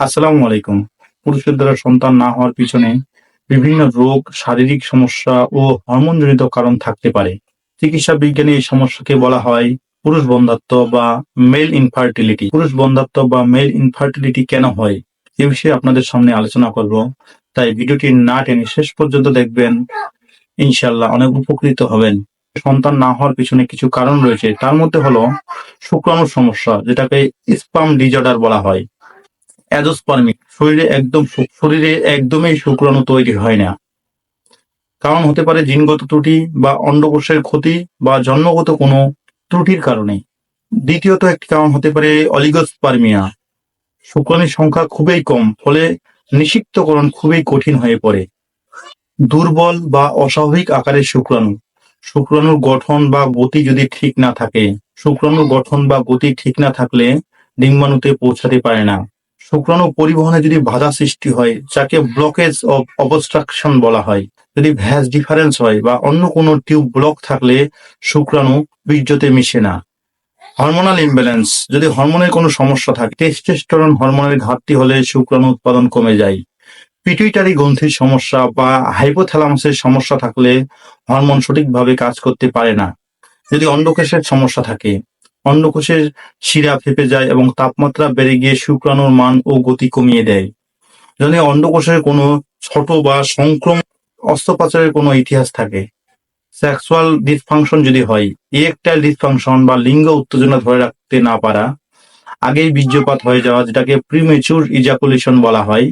আসসালামু আলাইকুম। পুরুষের দ্বারা সন্তান না হওয়ার পিছনে বিভিন্ন রোগ, শারীরিক সমস্যা ও হরমোনজনিত কারণ থাকতে পারে। চিকিৎসা বিজ্ঞানে এই সমস্যাকে বলা হয় পুরুষ বন্ধাত্ব বা মেল ইনফার্টিলিটি পুরুষ বন্ধাত্ব বা মেল ইনফার্টিলিটি কেন হয়? এ বিষয়ে আপনাদের সামনে আলোচনা করব। তাই ভিডিওটি না টেনে শেষ পর্যন্ত দেখবেন। ইনশাল্লাহ অনেক উপকৃত হবেন। সন্তান না হওয়ার পিছনে কিছু কারণ রয়েছে। তার মধ্যে হলো শুক্রাণুর সমস্যা, যেটাকে স্পাম ডিজর্ডার বলা হয়। অ্যাজোস্পার্মিক, শরীরে একদম শরীরে একদমই শুক্রাণু তৈরি হয় না। কারণ হতে পারে জিনগত ত্রুটি বা অন্ডকোষের ক্ষতি বা জন্মগত কোনো ত্রুটির কারণে। দ্বিতীয়ত একটি কারণ হতে পারে অলিগোস্পার্মিয়া। শুক্রাণুর সংখ্যা খুবই কম, ফলে নিষিক্তকরণ খুবই কঠিন হয়ে পড়ে। দুর্বল বা অস্বাভাবিক আকারের শুক্রাণু। শুক্রাণুর গঠন বা গতি যদি ঠিক না থাকে, শুক্রাণুর গঠন বা গতি ঠিক না থাকলে ডিম্বাণুতে পৌঁছাতে পারে না। শুক্রাণু পরিবহনে যদি বাধা সৃষ্টি হয়, যাকে ব্লকেজ অফ অবস্ট্রাকশন বলা হয়, যদি ভ্যাস ডিফারেন্স হয় বা অন্য কোনো টিউব ব্লক থাকলে শুক্রাণু বীর্যতে মিশে না। হরমোনাল ইমব্যালেন্স যদি হরমোনের কোনো সমস্যা থাকে টেস্টোস্টেরন হরমোনের ঘাটতি হলে শুক্রাণু উৎপাদন কমে যায়। পিটুইটারি গ্রন্থির সমস্যা বা হাইপোথ্যালামাসের সমস্যা থাকলে হরমোন সঠিকভাবে কাজ করতে পারে না। যদি অন্ডকেশের সমস্যা থাকে অন্ডকোষের শিরা ফেপে যায় এবং তাপমাত্রা বেড়ে গিয়ে শুক্রাণুর মান ও গতি কমিয়ে দেয়। যদি অন্ডকোষের কোনো ছোট বা সংক্রমণ অস্ত্রোপচারের কোনো ইতিহাস থাকে। সেক্সুয়াল ডিসফাংশন যদি হয়, ইরেকটাইল ডিসফাংশন বা লিঙ্গ উত্তেজনা ধরে রাখতে না পারা, আগেই বীর্যপাত হয়ে যাওয়া, যেটাকে প্রিমেচুর ইজাকুলেশন বলা হয়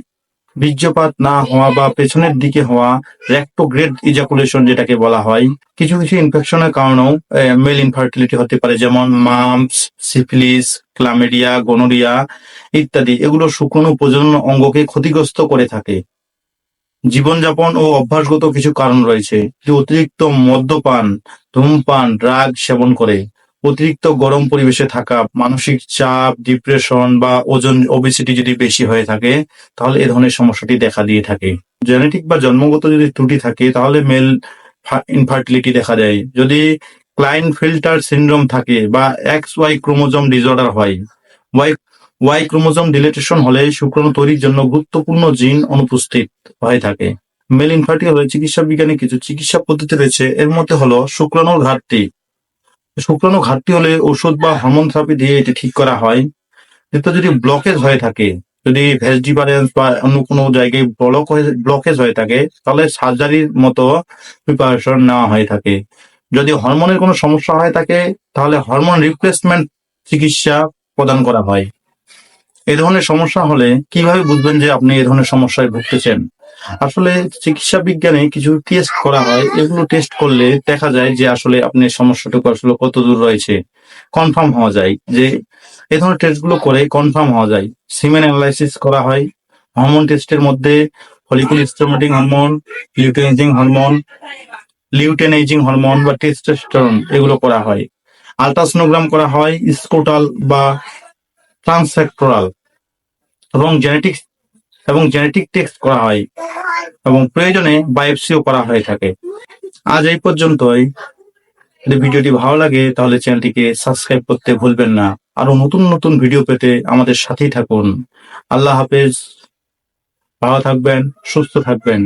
বীর্যপাত না হওয়া বা পেছনের দিকে হওয়া রেক্টোগ্রেড ইজাকুলেশন যেটাকে বলা হয়, কিছু কিছু ইনফেকশনের কারণেও মেল ইনফার্টিলিটি হতে পারে, যেমন মাম্পস সিফিলিস ক্লামেডিয়া গনোরিয়া ইত্যাদি। এগুলো শুকনো প্রজনন অঙ্গকে ক্ষতিগ্রস্ত করে থাকে। জীবনযাপন ও অভ্যাসগত কিছু কারণ রয়েছে অতিরিক্ত মদ্যপান, ধূমপান ড্রাগ সেবন করে। অতিরিক্ত গরম পরিবেশে থাকা, মানসিক চাপ ডিপ্রেশন বা ওজন ওবেসিটি যদি বেশি হয়ে থাকে, তাহলে এ ধরনের সমস্যাটি দেখা দিয়ে থাকে। জেনেটিক বা জন্মগত যদি ত্রুটি থাকে, তাহলে মেল ইনফার্টিলিটি দেখা দেয়। যদি ক্লাইন ফিল্টার সিনড্রোম থাকে বা এক্স ওয়াই ক্রোমোজোম ডিসঅর্ডার হয় ওয়াই ওয়াই ক্রোমোজোম ডিলেটেশন হলে শুক্রাণু তৈরির জন্য গুরুত্বপূর্ণ জিন অনুপস্থিত হয়ে থাকে। মেল ইনফার্টিল হলে চিকিৎসা বিজ্ঞানে কিছু চিকিৎসা পদ্ধতি রয়েছে। এর মধ্যে হলো শুক্রাণুর ঘাটতি। শুক্রাণু ঘাটতি হলে ওষুধ বা হরমোন থেরাপি দিয়ে এটি ঠিক করা হয়। কিন্তু যদি ব্লকেজ হয়ে থাকে, যদি ভেজ ডিফারেন্স বা অন্য কোনো জায়গায় ব্লক হয়ে ব্লকেজ হয়ে থাকে, তাহলে সার্জারির মতো প্রিপারেশন নেওয়া হয়ে থাকে। যদি হরমোনের কোনো সমস্যা হয়ে থাকে, তাহলে হরমোন রিপ্লেসমেন্ট চিকিৎসা প্রদান করা হয়। এই ধরনের সমস্যা হলে কীভাবে বুঝবেন যে আপনি এই ধরনের সমস্যায় ভুগতেছেন? আসলে চিকিৎসা বিজ্ঞানে কিছু টেস্ট করা হয়, এগুলো টেস্ট করলে দেখা যায় যে আসলে আপনার সমস্যাটুকু আসলে কত দূর রয়েছে কনফার্ম হওয়া যায়। যে এই ধরনের টেস্টগুলো করে কনফার্ম হওয়া যায়। সিমেন অ্যানালাইসিস করা হয় হরমোন টেস্টের মধ্যে follicle stimulating hormone luteinizing hormone luteinizing hormone বা টেস্টোস্টেরন এগুলো করা হয়। আলট্রাসোনোগ্রাম করা হয় স্কোটাল বা ট্রান্সেক্টোরাল এবং জেনেটিক এবং জেনেটিক টেস্ট করা হয় এবং প্রয়োজনে বায়োপসিও করা হয়ে থাকে। আজ এই পর্যন্তই। যদি ভিডিওটি ভালো লাগে, তাহলে চ্যানেলটিকে সাবস্ক্রাইব করতে ভুলবেন না। আরও নতুন নতুন ভিডিও পেতে আমাদের সাথেই থাকুন। আল্লাহ হাফেজ। ভালো থাকবেন, সুস্থ থাকবেন।